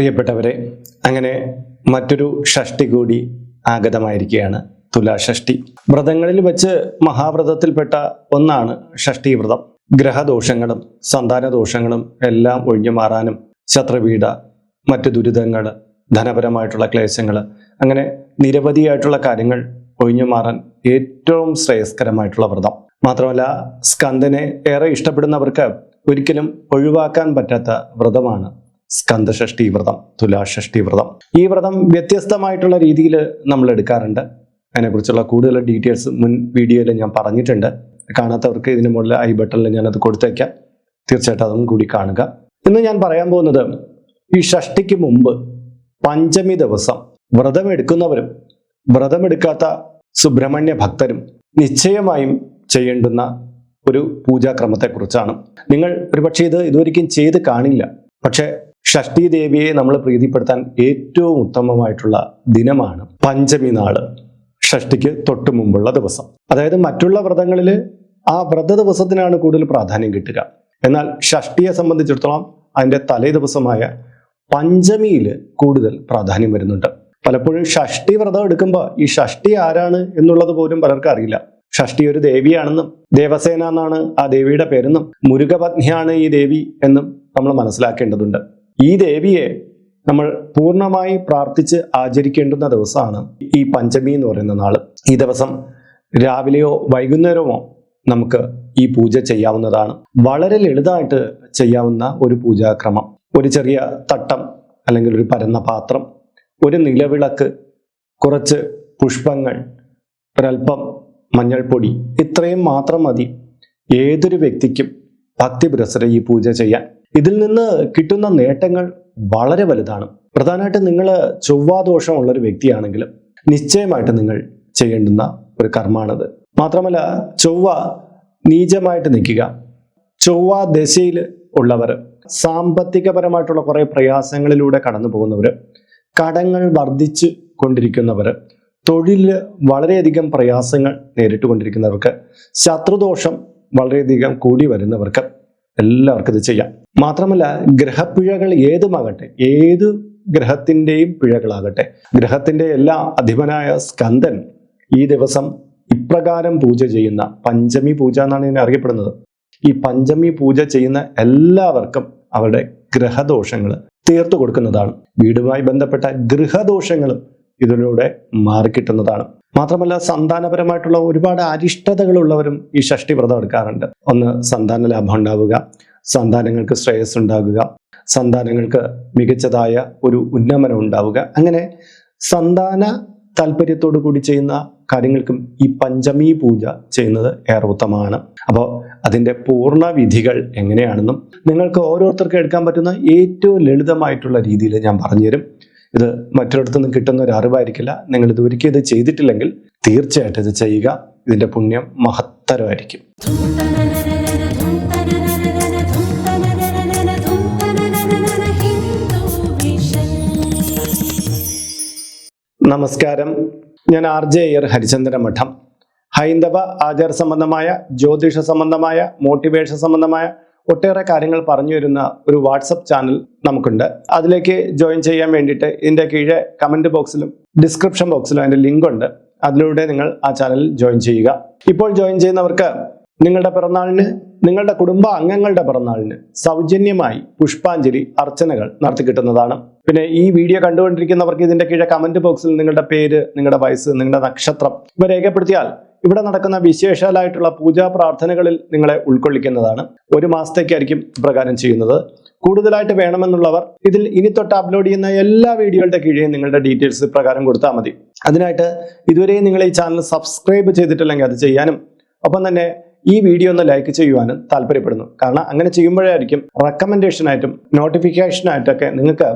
പ്രിയപ്പെട്ടവരെ അങ്ങനെ മറ്റൊരു ഷഷ്ടി കൂടി ആഗതമായിരിക്കുകയാണ് തുലാഷഷ്ടി. വ്രതങ്ങളിൽ വെച്ച് മഹാവ്രതത്തിൽപ്പെട്ട ഒന്നാണ് ഷഷ്ടി വ്രതം. ഗ്രഹദോഷങ്ങളും സന്താനദോഷങ്ങളും എല്ലാം ഒഴിഞ്ഞു മാറാനും ശത്രുവീട മറ്റു ദുരിതങ്ങൾ ധനപരമായിട്ടുള്ള ക്ലേശങ്ങൾ അങ്ങനെ നിരവധിയായിട്ടുള്ള കാര്യങ്ങൾ ഒഴിഞ്ഞു മാറാൻ ഏറ്റവും ശ്രേയസ്കരമായിട്ടുള്ള വ്രതം. മാത്രമല്ല സ്കന്ദനെ ഏറെ ഇഷ്ടപ്പെടുന്നവർക്ക് ഒരിക്കലും ഒഴിവാക്കാൻ പറ്റാത്ത വ്രതമാണ് സ്കന്ദഷഷ്ടി വ്രതം തുലാഷഷ്ടി വ്രതം ഈ വ്രതം വ്യത്യസ്തമായിട്ടുള്ള രീതിയിൽ നമ്മൾ എടുക്കാറുണ്ട്. അതിനെക്കുറിച്ചുള്ള കൂടുതൽ ഡീറ്റെയിൽസ് മുൻ വീഡിയോയിൽ ഞാൻ പറഞ്ഞിട്ടുണ്ട്. കാണാത്തവർക്ക് ഇതിന് മുകളിൽ ഐ ബട്ടണിൽ ഞാനത് കൊടുത്തേക്കാം. തീർച്ചയായിട്ടും അതും കൂടി കാണുക. ഇന്ന് ഞാൻ പറയാൻ പോകുന്നത് ഈ ഷഷ്ടിക്ക് മുമ്പ് പഞ്ചമി ദിവസം വ്രതമെടുക്കുന്നവരും വ്രതമെടുക്കാത്ത സുബ്രഹ്മണ്യ ഭക്തരും നിശ്ചയമായും ചെയ്യേണ്ടുന്ന ഒരു പൂജാക്രമത്തെക്കുറിച്ചാണ്. നിങ്ങൾ ഒരുപക്ഷെ ഇത് ഇതുവരെയും ചെയ്ത് കാണില്ല. പക്ഷെ ഷഷ്ടി ദേവിയെ നമ്മൾ പ്രീതിപ്പെടുത്താൻ ഏറ്റവും ഉത്തമമായിട്ടുള്ള ദിനമാണ് പഞ്ചമി നാൾ ഷഷ്ടിക്ക് തൊട്ട് മുമ്പുള്ള ദിവസം. അതായത് മറ്റുള്ള വ്രതങ്ങളിൽ ആ വ്രത ദിവസത്തിനാണ് കൂടുതൽ പ്രാധാന്യം കിട്ടുക. എന്നാൽ ഷഷ്ടിയെ സംബന്ധിച്ചിടത്തോളം അതിന്റെ തലേ ദിവസമായ പഞ്ചമിയിൽ കൂടുതൽ പ്രാധാന്യം വരുന്നുണ്ട്. പലപ്പോഴും ഷഷ്ടി വ്രതം എടുക്കുമ്പോൾ ഈ ഷഷ്ടി ആരാണ് എന്നുള്ളത് പോലും പലർക്കും അറിയില്ല. ഷഷ്ടി ഒരു ദേവിയാണെന്നും ദേവസേന എന്നാണ് ആ ദേവിയുടെ പേരെന്നും മുരുകപത്നിയാണ് ഈ ദേവി എന്നും നമ്മൾ മനസ്സിലാക്കേണ്ടതുണ്ട്. ഈ ദേവിയെ നമ്മൾ പൂർണമായി പ്രാർത്ഥിച്ച് ആചരിക്കേണ്ടുന്ന ദിവസമാണ് ഈ പഞ്ചമി എന്ന് പറയുന്ന നാൾ. ഈ ദിവസം രാവിലെയോ വൈകുന്നേരമോ നമുക്ക് ഈ പൂജ ചെയ്യാവുന്നതാണ്. വളരെ ലളിതമായിട്ട് ചെയ്യാവുന്ന ഒരു പൂജാക്രമം. ഒരു ചെറിയ തട്ടം അല്ലെങ്കിൽ ഒരു പരന്ന പാത്രം ഒരു നിലവിളക്ക് കുറച്ച് പുഷ്പങ്ങൾ ഒരൽപ്പം മഞ്ഞൾപ്പൊടി ഇത്രയും മാത്രം മതി. ഏതൊരു വ്യക്തിക്കും ഭക്തി പുരസര ഈ പൂജ ചെയ്യാൻ. ഇതിൽ നിന്ന് കിട്ടുന്ന നേട്ടങ്ങൾ വളരെ വലുതാണ്. പ്രധാനമായിട്ടും നിങ്ങൾ ചൊവ്വാദോഷമുള്ള ഒരു വ്യക്തിയാണെങ്കിലും നിശ്ചയമായിട്ട് നിങ്ങൾ ചെയ്യേണ്ടുന്ന ഒരു കർമ്മമാണത് മാത്രമല്ല ചൊവ്വ നീചമായിട്ട് നിൽക്കുക. ചൊവ്വ ദശയിൽ ഉള്ളവർ സാമ്പത്തികപരമായിട്ടുള്ള കുറെ പ്രയാസങ്ങളിലൂടെ കടന്നു പോകുന്നവർ കടങ്ങൾ വർദ്ധിച്ചു കൊണ്ടിരിക്കുന്നവർ തൊഴിൽ വളരെയധികം പ്രയാസങ്ങൾ നേരിട്ടുകൊണ്ടിരിക്കുന്നവർക്ക് ശത്രുദോഷം വളരെയധികം കൂടി വരുന്നവർക്ക് എല്ലാവർക്കും ഇത് ചെയ്യാം. മാത്രമല്ല ഗ്രഹപ്പിഴകൾ ഏതുമാകട്ടെ ഏത് ഗ്രഹത്തിന്റെയും പിഴകളാകട്ടെ ഗ്രഹത്തിന്റെ എല്ലാ അധിപനായ സ്കന്ദൻ ഈ ദിവസം ഇപ്രകാരം പൂജ ചെയ്യുന്ന പഞ്ചമി പൂജ എന്നാണ് ഇതിനെ അറിയപ്പെടുന്നത്. ഈ പഞ്ചമി പൂജ ചെയ്യുന്ന എല്ലാവർക്കും അവരുടെ ഗ്രഹദോഷങ്ങൾ തീർത്തു കൊടുക്കുന്നതാണ്. വീടുമായി ബന്ധപ്പെട്ട ഗൃഹദോഷങ്ങളും ഇതിലൂടെ മാറിക്കിട്ടുന്നതാണ്. മാത്രമല്ല സന്താനപരമായിട്ടുള്ള ഒരുപാട് അരിഷ്ടതകളുള്ളവരും ഈ ഷഷ്ടി വ്രതം എടുക്കാറുണ്ട്. ഒന്ന് സന്താന ലാഭം ഉണ്ടാവുക സന്താനങ്ങൾക്ക് ശ്രേയസ് ഉണ്ടാകുക സന്താനങ്ങൾക്ക് മികച്ചതായ ഒരു ഉന്നമനം ഉണ്ടാവുക. അങ്ങനെ സന്താന താല്പര്യത്തോടു കൂടി ചെയ്യുന്ന കാര്യങ്ങൾക്കും ഈ പഞ്ചമി പൂജ ചെയ്യുന്നത് ഏറെ ഉത്തമമാണ് അപ്പോൾ അതിന്റെ പൂർണ വിധികൾ എങ്ങനെയാണെന്നും നിങ്ങൾക്ക് ഓരോരുത്തർക്കും എടുക്കാൻ പറ്റുന്ന ഏറ്റവും ലളിതമായിട്ടുള്ള രീതിയിൽ ഞാൻ പറഞ്ഞുതരും. ഇത് മറ്റൊരിടത്തുനിന്ന് കിട്ടുന്ന ഒരു അറിവായിരിക്കില്ല. നിങ്ങൾ ഇത് ഇത് ചെയ്തിട്ടില്ലെങ്കിൽ തീർച്ചയായിട്ടും ഇത് ചെയ്യുക. ഇതിന്റെ പുണ്യം മഹത്തരമായിരിക്കും. നമസ്കാരം. ഞാൻ ആർ ജെ അയ്യർ ഹരിചന്ദ്ര മഠം. ഹൈന്ദവ ആചാര സംബന്ധമായ ജ്യോതിഷ സംബന്ധമായ മോട്ടിവേഷൻ സംബന്ധമായ ഒട്ടേറെ കാര്യങ്ങൾ പറഞ്ഞു വരുന്ന ഒരു വാട്സപ്പ് ചാനൽ നമുക്കുണ്ട്. അതിലേക്ക് ജോയിൻ ചെയ്യാൻ വേണ്ടിയിട്ട് ഇതിന്റെ കീഴെ കമന്റ് ബോക്സിലും ഡിസ്ക്രിപ്ഷൻ ബോക്സിലും അതിന്റെ ലിങ്ക് ഉണ്ട്. അതിലൂടെ നിങ്ങൾ ആ ചാനലിൽ ജോയിൻ ചെയ്യുക. ഇപ്പോൾ ജോയിൻ ചെയ്യുന്നവർക്ക് നിങ്ങളുടെ പിറന്നാളിന് നിങ്ങളുടെ കുടുംബ അംഗങ്ങളുടെ പിറന്നാളിന് സൗജന്യമായി പുഷ്പാഞ്ജലി അർച്ചനകൾ നടത്തി കിട്ടുന്നതാണ്. പിന്നെ ഈ വീഡിയോ കണ്ടുകൊണ്ടിരിക്കുന്നവർക്ക് ഇതിന്റെ കീഴെ കമന്റ് ബോക്സിൽ നിങ്ങളുടെ പേര് നിങ്ങളുടെ വയസ്സ് നിങ്ങളുടെ നക്ഷത്രം ഇവ രേഖപ്പെടുത്തിയാൽ ഇവിടെ നടക്കുന്ന വിശേഷാലായിട്ടുള്ള പൂജാ പ്രാർത്ഥനകളിൽ നിങ്ങളെ ഉൾക്കൊള്ളിക്കുന്നതാണ്. ഒരു മാസത്തേക്കായിരിക്കും പ്രകാരം ചെയ്യുന്നത്. കൂടുതലായിട്ട് വേണമെന്നുള്ളവർ ഇതിൽ ഇനി തൊട്ട് അപ്ലോഡ് ചെയ്യുന്ന എല്ലാ വീഡിയോകളുടെ കീഴേ നിങ്ങളുടെ ഡീറ്റെയിൽസ് പ്രകാരം കൊടുത്താൽ മതി. അതിനായിട്ട് ഇതുവരെയും നിങ്ങൾ ഈ ചാനൽ സബ്സ്ക്രൈബ് ചെയ്തിട്ടില്ലെങ്കിൽ അത് ചെയ്യാനും ഒപ്പം തന്നെ ഈ വീഡിയോ ഒന്ന് ലൈക്ക് ചെയ്യുവാനും താല്പര്യപ്പെടുന്നു. കാരണം അങ്ങനെ ചെയ്യുമ്പോഴായിരിക്കും റെക്കമെൻഡേഷനായിട്ടും നോട്ടിഫിക്കേഷനായിട്ടൊക്കെ നിങ്ങൾക്ക്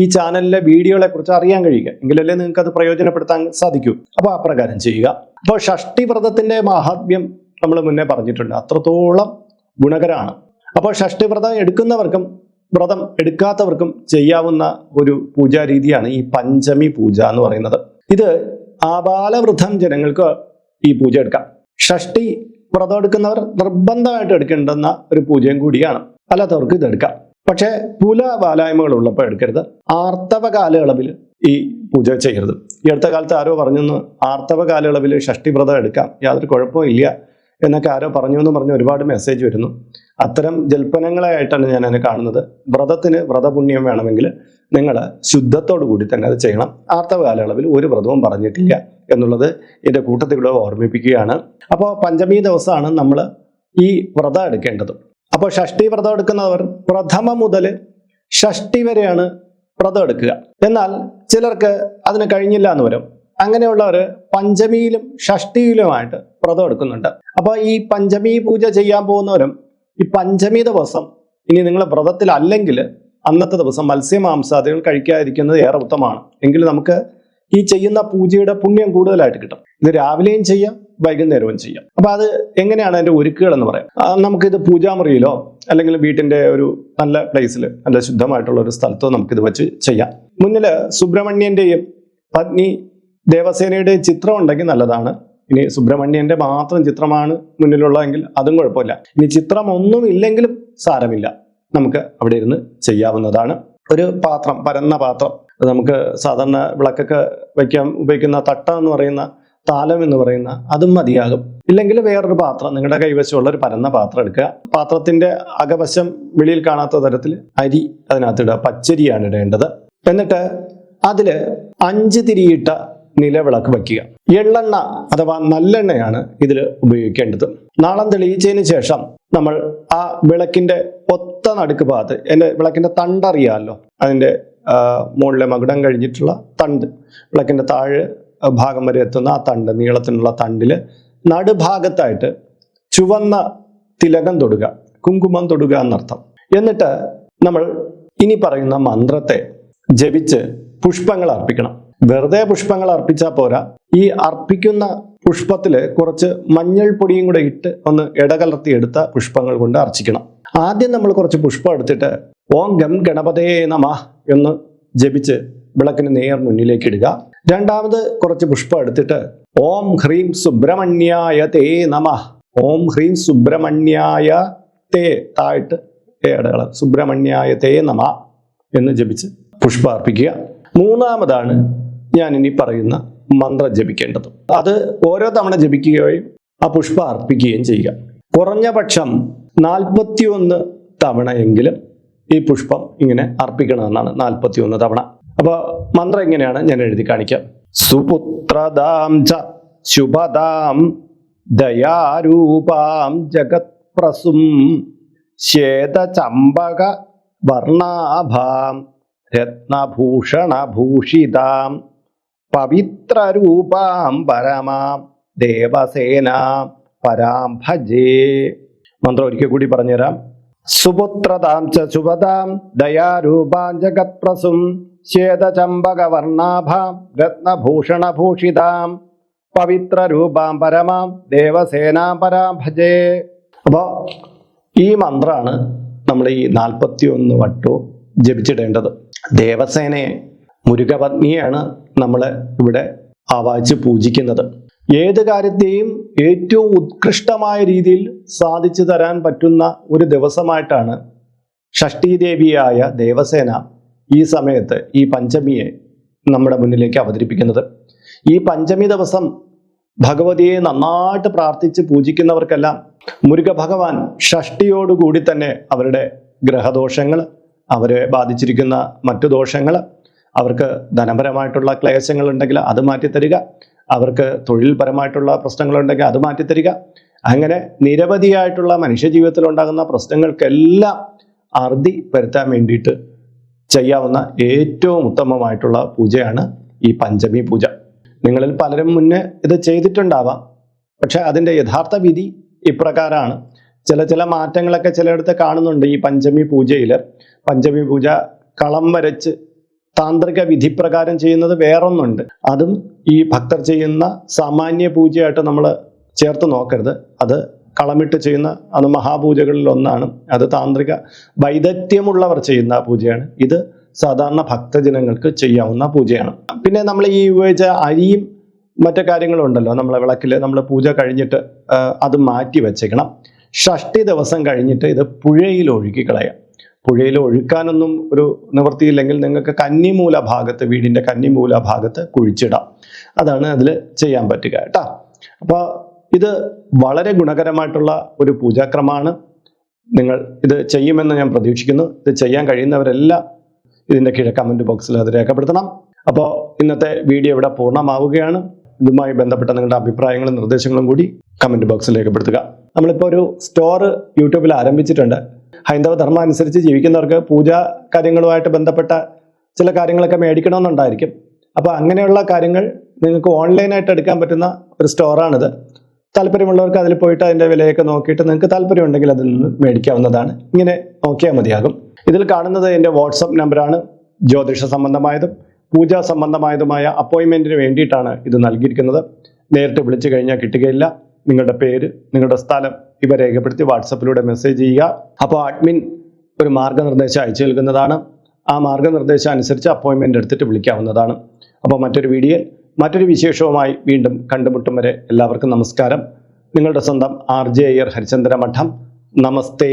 ഈ ചാനലിലെ വീഡിയോകളെ കുറിച്ച് അറിയാൻ കഴിയുക. എങ്കിലല്ലേ നിങ്ങൾക്ക് അത് പ്രയോജനപ്പെടുത്താൻ സാധിക്കൂ. അപ്പോൾ അപ്രകാരം ചെയ്യുക. അപ്പോൾ ഷഷ്ടി വ്രതത്തിന്റെ മഹാത്മ്യം നമ്മൾ മുന്നേ പറഞ്ഞിട്ടുണ്ട്. അത്രത്തോളം ഗുണകരമാണ് അപ്പോൾ ഷഷ്ടി വ്രതം എടുക്കുന്നവർക്കും വ്രതം എടുക്കാത്തവർക്കും ചെയ്യാവുന്ന ഒരു പൂജാരീതിയാണ് ഈ പഞ്ചമി പൂജ എന്ന് പറയുന്നത്. ഇത് ആബാലവൃദ്ധം ജനങ്ങൾക്ക് ഈ പൂജ എടുക്കാം. ഷഷ്ടി വ്രതം എടുക്കുന്നവർ നിർബന്ധമായിട്ട് എടുക്കേണ്ടുന്ന ഒരു പൂജയും കൂടിയാണ്. അല്ലാത്തവർക്ക് ഇത് എടുക്കാം. പക്ഷേ പുല വാലായ്മകൾ ഉള്ളപ്പോൾ എടുക്കരുത്. ആർത്തവ കാലയളവിൽ ഈ പൂജ ചെയ്യരുത്. ഈ അടുത്ത കാലത്ത് ആരോ പറഞ്ഞു ആർത്തവ കാലയളവിൽ ഷഷ്ടിവ്രതം എടുക്കാം. യാതൊരു കുഴപ്പവും ഇല്ല എന്നൊക്കെ ആരോ പറഞ്ഞു എന്ന് പറഞ്ഞ് ഒരുപാട് മെസ്സേജ് വരുന്നു. അത്തരം ജൽപ്പനങ്ങളായിട്ടാണ് ഞാൻ അതിനെ കാണുന്നത്. വ്രതത്തിന് വ്രതപുണ്യം വേണമെങ്കിൽ നിങ്ങൾ ശുദ്ധത്തോടു കൂടി തന്നെ അത് ചെയ്യണം. ആർത്തവ കാലയളവിൽ ഒരു വ്രതവും പറഞ്ഞിട്ടില്ല. എന്നുള്ളത് എന്റെ കൂട്ടത്തിലൂടെ ഓർമ്മിപ്പിക്കുകയാണ്. അപ്പോൾ പഞ്ചമി ദിവസമാണ് നമ്മൾ ഈ വ്രതം എടുക്കേണ്ടത്. അപ്പോൾ ഷഷ്ടി വ്രതം എടുക്കുന്നവർ പ്രഥമ മുതൽ ഷഷ്ടി വരെയാണ് വ്രതം എടുക്കുക. എന്നാൽ ചിലർക്ക് അതിന് കഴിഞ്ഞില്ല എന്ന് വരും. അങ്ങനെയുള്ളവർ പഞ്ചമിയിലും ഷഷ്ടിയിലുമായിട്ട് വ്രതം എടുക്കുന്നുണ്ട്. അപ്പോൾ ഈ പഞ്ചമി പൂജ ചെയ്യാൻ പോകുന്നവരും ഈ പഞ്ചമി ദിവസം ഇനി നിങ്ങൾ വ്രതത്തിലല്ലെങ്കിൽ അന്നത്തെ ദിവസം മത്സ്യമാംസാദികൾ കഴിക്കാതിരിക്കുന്നത് ഏറെ ഉത്തമമാണ്. എങ്കിൽ നമുക്ക് ഈ ചെയ്യുന്ന പൂജയുടെ പുണ്യം കൂടുതലായിട്ട് കിട്ടും. ഇത് രാവിലെയും ചെയ്യാം വൈകുന്നേരവും ചെയ്യാം. അപ്പൊ അത് എങ്ങനെയാണ് അതിന്റെ ഒരുക്കുകൾ എന്ന് പറയാം? നമുക്കിത് പൂജാമുറിയിലോ അല്ലെങ്കിൽ വീട്ടിന്റെ ഒരു നല്ല പ്ലേസിൽ നല്ല ശുദ്ധമായിട്ടുള്ള ഒരു സ്ഥലത്തോ നമുക്കിത് വെച്ച് ചെയ്യാം. മുന്നിൽ സുബ്രഹ്മണ്യന്റെയും പത്നി ദേവസേനയുടെയും ചിത്രം ഉണ്ടെങ്കിൽ നല്ലതാണ്. ഇനി സുബ്രഹ്മണ്യന്റെ മാത്രം ചിത്രമാണ് മുന്നിലുള്ളതെങ്കിൽ അതും കുഴപ്പമില്ല. ഇനി ചിത്രം ഒന്നും ഇല്ലെങ്കിലും സാരമില്ല. നമുക്ക് അവിടെ ഇരുന്ന് ചെയ്യാവുന്നതാണ്. ഒരു പാത്രം പരന്ന പാത്രം. നമുക്ക് സാധാരണ വിളക്കൊക്കെ വയ്ക്കാൻ ഉപയോഗിക്കുന്ന തട്ട എന്ന് പറയുന്ന താലം എന്ന് പറയുന്ന അതും മതിയാകും. ഇല്ലെങ്കിൽ വേറൊരു പാത്രം നിങ്ങളുടെ കൈവശമുള്ള ഒരു പരന്ന പാത്രം എടുക്കുക. പാത്രത്തിന്റെ അകവശം വെളിയിൽ കാണാത്ത തരത്തിൽ അരി അതിനകത്ത് ഇടുക പച്ചരിയാണ് ഇടേണ്ടത്. എന്നിട്ട് അതിൽ അഞ്ച് തിരിയിട്ട നിലവിളക്ക് വയ്ക്കുക. എള്ളെണ്ണ അഥവാ നല്ലെണ്ണയാണ് ഇതിൽ ഉപയോഗിക്കേണ്ടത്. നാളം തെളിയിച്ചതിന് ശേഷം നമ്മൾ ആ വിളക്കിന്റെ ഒത്ത നടുക്ക് ഭാഗത്ത് എന്റെ വിളക്കിന്റെ തണ്ടറിയാമല്ലോ അതിന്റെ മുകളിലെ മകുടം കഴിഞ്ഞിട്ടുള്ള തണ്ട്. വിളക്കിന്റെ താഴെ ഭാഗം വരെ എത്തുന്ന ആ തണ്ട് നീളത്തിനുള്ള തണ്ടിൽ നടുഭാഗത്തായിട്ട് ചുവന്ന തിലകം തൊടുക കുങ്കുമം തൊടുക എന്നർത്ഥം. എന്നിട്ട് നമ്മൾ ഇനി പറയുന്ന മന്ത്രത്തെ ജപിച്ച് പുഷ്പങ്ങൾ അർപ്പിക്കണം. വെറുതെ പുഷ്പങ്ങൾ അർപ്പിച്ചാൽ പോരാ. ഈ അർപ്പിക്കുന്ന പുഷ്പത്തിൽ കുറച്ച് മഞ്ഞൾപ്പൊടിയും കൂടെ ഇട്ട് ഒന്ന് ഇടകലർത്തി എടുത്ത പുഷ്പങ്ങൾ കൊണ്ട് അർച്ചിക്കണം. ആദ്യം നമ്മൾ കുറച്ച് പുഷ്പം എടുത്തിട്ട് ഓം ഗം ഗണപതേ നമ എന്ന് ജപിച്ച് വിളക്കിന് നേർ മുന്നിലേക്ക് ഇടുക. രണ്ടാമത് കുറച്ച് പുഷ്പം എടുത്തിട്ട് ഓം ഹ്രീം സുബ്രഹ്മണ്യായ തേ നമ. ഓം ഹ്രീം സുബ്രഹ്മണ്യായ തേ തായിട്ട് തേ ഇടകള സുബ്രഹ്മണ്യായ തേ നമ എന്ന് ജപിച്ച് പുഷ്പം അർപ്പിക്കുക. മൂന്നാമതാണ് ഞാൻ ഇനി പറയുന്ന മന്ത്രം ജപിക്കേണ്ടത്. അത് ഓരോ തവണ ജപിക്കുകയും ആ പുഷ്പം അർപ്പിക്കുകയും ചെയ്യുക. കുറഞ്ഞ പക്ഷം നാൽപ്പത്തിയൊന്ന് തവണയെങ്കിലും ഈ പുഷ്പം ഇങ്ങനെ അർപ്പിക്കണമെന്നാണ് നാൽപ്പത്തിയൊന്ന് തവണ. അപ്പൊ മന്ത്രം എങ്ങനെയാണ്? ഞാൻ എഴുതി കാണിക്കാം. സുപുത്രദാം ച ശുഭദാം ദയാരൂപാം ജഗത്പ്രസും ശ്വേതചമ്പക വർണാഭാം രത്നഭൂഷണഭൂഷിതാം പവിത്രരൂപാം പരമാം ദേവസേനാം പരാം ഭജേ. മന്ത്രം ഒരിക്കൽ കൂടി പറഞ്ഞുതരാം. സുപുത്രതാം ച ദയാരൂപാം ജഗത്പ്രസും ശ്വേതചമ്പകവർണാഭാം രത്നഭൂഷണഭൂഷിതാം പവിത്രരൂപാം പരമാം ദേവസേനാം പരാം ഭജേ. അപ്പോൾ ഈ മന്ത്രമാണ് നമ്മൾ ഈ നാൽപ്പത്തി ഒന്ന് വട്ടു ജപിച്ചിടേണ്ടത്. ദേവസേനയെ മുരുകപത്നിയാണ് നമ്മൾ ഇവിടെ ആവാഹിച്ച് പൂജിക്കുന്നത്. ഏത് കാര്യത്തെയും ഏറ്റവും ഉത്കൃഷ്ടമായ രീതിയിൽ സാധിച്ചു തരാൻ പറ്റുന്ന ഒരു ദിവസമായിട്ടാണ് ഷഷ്ഠീദേവിയായ ദേവസേന ഈ സമയത്ത് ഈ പഞ്ചമിയെ നമ്മുടെ മുന്നിലേക്ക് അവതരിപ്പിക്കുന്നത്. ഈ പഞ്ചമി ദിവസം ഭഗവതിയെ നന്നായിട്ട് പ്രാർത്ഥിച്ച് പൂജിക്കുന്നവർക്കെല്ലാം മുരുക ഭഗവാൻ ഷഷ്ടിയോടുകൂടി തന്നെ അവരുടെ ഗ്രഹദോഷങ്ങൾ അവരെ ബാധിച്ചിരിക്കുന്ന മറ്റു ദോഷങ്ങൾ അവർക്ക് ധനപരമായിട്ടുള്ള ക്ലേശങ്ങൾ ഉണ്ടെങ്കിൽ അത് മാറ്റിത്തരിക അവർക്ക് തൊഴിൽപരമായിട്ടുള്ള പ്രശ്നങ്ങളുണ്ടെങ്കിൽ അത് മാറ്റിത്തരിക. അങ്ങനെ നിരവധിയായിട്ടുള്ള മനുഷ്യ ജീവിതത്തിൽ ഉണ്ടാകുന്ന പ്രശ്നങ്ങൾക്കെല്ലാം അറുതി വരുത്താൻ വേണ്ടിയിട്ട് ചെയ്യാവുന്ന ഏറ്റവും ഉത്തമമായിട്ടുള്ള പൂജയാണ് ഈ പഞ്ചമി പൂജ. നിങ്ങളിൽ പലരും മുന്നേ ഇത് ചെയ്തിട്ടുണ്ടാവാം. പക്ഷെ അതിന്റെ യഥാർത്ഥ വിധി ഇപ്രകാരമാണ്. ചില ചില മാറ്റങ്ങളൊക്കെ ചിലയിടത്ത് കാണുന്നുണ്ട് ഈ പഞ്ചമി പൂജയിൽ പഞ്ചമി പൂജ കളം വരച്ച് താന്ത്രിക വിധിപ്രകാരം ചെയ്യുന്നത് വേറൊന്നുണ്ട്. അതും ഈ ഭക്തർ ചെയ്യുന്ന സാമാന്യ പൂജയായിട്ട് നമ്മൾ ചേർത്ത് നോക്കരുത്. അത് കളമിട്ട് ചെയ്യുന്ന അത് മഹാപൂജകളിൽ ഒന്നാണ്. അത് താന്ത്രിക വൈദഗ്ധ്യമുള്ളവർ ചെയ്യുന്ന പൂജയാണ്. ഇത് സാധാരണ ഭക്തജനങ്ങൾക്ക് ചെയ്യാവുന്ന പൂജയാണ്. പിന്നെ നമ്മൾ ഈ ഉപയോഗിച്ച അരിയും മറ്റു കാര്യങ്ങളും ഉണ്ടല്ലോ നമ്മളെ വിളക്കിൽ നമ്മൾ പൂജ കഴിഞ്ഞിട്ട് അത് മാറ്റി വെച്ചേക്കണം. ഷഷ്ടി ദിവസം കഴിഞ്ഞിട്ട് ഇത് പുഴയിൽ ഒഴുകി കളയാം. പുഴയിൽ ഒഴുക്കാനൊന്നും ഒരു നിവൃത്തിയില്ലെങ്കിൽ നിങ്ങൾക്ക് കന്നിമൂല ഭാഗത്ത് വീടിന്റെ കന്നിമൂല ഭാഗത്ത് കുഴിച്ചിടാം. അതാണ് അതിൽ ചെയ്യാൻ പറ്റുക കേട്ടോ. അപ്പോൾ ഇത് വളരെ ഗുണകരമായിട്ടുള്ള ഒരു പൂജാക്രമമാണ്. നിങ്ങൾ ഇത് ചെയ്യുമെന്ന് ഞാൻ പ്രതീക്ഷിക്കുന്നു. ഇത് ചെയ്യാൻ കഴിയുന്നവരെല്ലാം ഇതിന്റെ കീഴെ കമന്റ് ബോക്സിൽ അത് രേഖപ്പെടുത്തണം. അപ്പോൾ ഇന്നത്തെ വീഡിയോ ഇവിടെ പൂർണമാവുകയാണ്. ഇതുമായി ബന്ധപ്പെട്ട നിങ്ങളുടെ അഭിപ്രായങ്ങളും നിർദ്ദേശങ്ങളും കൂടി കമന്റ് ബോക്സിൽ രേഖപ്പെടുത്തുക. നമ്മളിപ്പോൾ ഒരു സ്റ്റോർ യൂട്യൂബിൽ ആരംഭിച്ചിട്ടുണ്ട്. ഹൈന്ദവ ധർമ്മം അനുസരിച്ച് ജീവിക്കുന്നവർക്ക് പൂജാ കാര്യങ്ങളുമായിട്ട് ബന്ധപ്പെട്ട ചില കാര്യങ്ങളൊക്കെ മേടിക്കണമെന്നുണ്ടായിരിക്കും. അപ്പോൾ അങ്ങനെയുള്ള കാര്യങ്ങൾ നിങ്ങൾക്ക് ഓൺലൈനായിട്ട് എടുക്കാൻ പറ്റുന്ന ഒരു സ്റ്റോറാണിത്. താല്പര്യമുള്ളവർക്ക് അതിൽ പോയിട്ട് അതിന്റെ വിലയൊക്കെ നോക്കിയിട്ട് നിങ്ങൾക്ക് താല്പര്യമുണ്ടെങ്കിൽ അതിൽ നിന്ന് മേടിക്കാവുന്നതാണ്. ഇങ്ങനെ നോക്കിയാൽ മതിയാകും. ഇതിൽ കാണുന്നത് എന്റെ വാട്സപ്പ് നമ്പറാണ്. ജ്യോതിഷ സംബന്ധമായതും പൂജാ സംബന്ധമായതുമായ അപ്പോയിൻമെന്റിന് വേണ്ടിയിട്ടാണ് ഇത് നൽകിയിരിക്കുന്നത്. നേരിട്ട് വിളിച്ചു കഴിഞ്ഞാൽ കിട്ടുകയില്ല. നിങ്ങളുടെ പേര് നിങ്ങളുടെ സ്ഥലം ഇവ രേഖപ്പെടുത്തി വാട്സപ്പിലൂടെ മെസ്സേജ് ചെയ്യുക. അപ്പോൾ അഡ്മിൻ ഒരു മാർഗനിർദ്ദേശം അയച്ചു നൽകുന്നതാണ്. ആ മാർഗനിർദ്ദേശം അനുസരിച്ച് അപ്പോയിൻമെന്റ് എടുത്തിട്ട് വിളിക്കാവുന്നതാണ്. അപ്പോൾ മറ്റൊരു വീഡിയോ മറ്റൊരു വിശേഷവുമായി വീണ്ടും കണ്ടുമുട്ടും വരെ എല്ലാവർക്കും നമസ്കാരം. നിങ്ങളുടെ സ്വന്തം ആർ ജെ അയ്യർ ഹരിചന്ദ്ര മഠം നമസ്തേ.